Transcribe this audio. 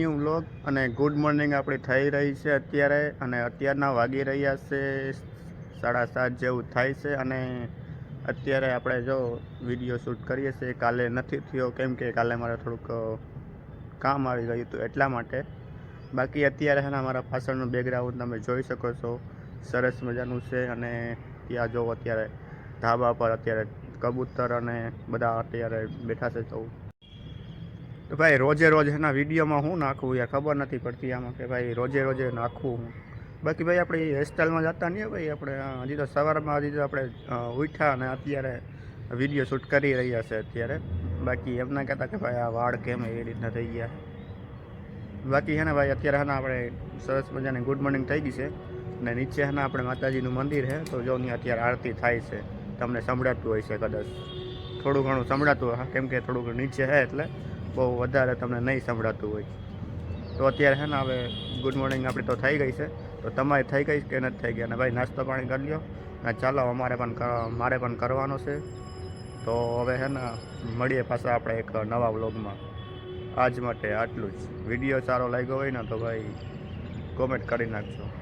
New vlog અને good morning આપણી થઈ રહી છે અત્યારે અને અત્યારના વાગી રહ્યા છે સાડા સાત જેવું થાય છે અને અત્યારે આપણે જો વીડિયો શૂટ કરીએ છીએ. કાલે નથી થયો, કેમ કે કાલે મારે થોડુંક કામ આવી ગયું હતું એટલા માટે. બાકી અત્યારે છે ને મારા પાછળનું બેકગ્રાઉન્ડ તમે જોઈ શકો છો. સરસ મજાનું છે અને ત્યાં જો અત્યારે ધાબા પર અત્યારે કબૂતર અને બધા અત્યારે બેઠા છે તો તો ભાઈ, રોજે રોજ એના વિડીયોમાં હું નાખવું યાર? ખબર નથી પડતી આમાં કે ભાઈ, રોજે રોજે નાખવું હું. બાકી ભાઈ, આપણે હેરસ્ટાઈલમાં જતા નહીં ભાઈ? આપણે હજી તો સવારમાં હજી તો આપણે ઉઠ્યા અને અત્યારે વીડિયો શૂટ કરી રહ્યા છે અત્યારે. બાકી એમના કહેતા કે ભાઈ, આ વાળ કેમ એવી રીતના થઈ ગયા. બાકી છે ને ભાઈ, અત્યારે ને આપણે સરસ મજાની ગુડ મોર્નિંગ થઈ ગઈ છે. અને નીચે ને આપણે માતાજીનું મંદિર છે તો જો ત્યાં અત્યારે આરતી થાય છે. તમને સંભળાતું હોય છે કદાચ. થોડું ઘણું સંભળાતું હોય. કેમ કે થોડુંક નીચે છે એટલે બહુ વધારે તમને નહીં સંભળાતું હોય. તો અત્યારે છે ને હવે ગુડ મોર્નિંગ આપણી તો થઈ ગઈ છે. તો તમારી થઈ ગઈ કે નથી થઈ ગઈ? અને ભાઈ, નાસ્તો પાણી કરી લ્યો. અને ચાલો અમારે પણ મારે પણ કરવાનો છે. તો હવે છે ને મળીએ પાછા આપણે એક નવા વ્લોગમાં. આજ માટે આટલું જ. વીડિયો સારો લાગ્યો હોય ને તો ભાઈ કોમેન્ટ કરી નાખજો.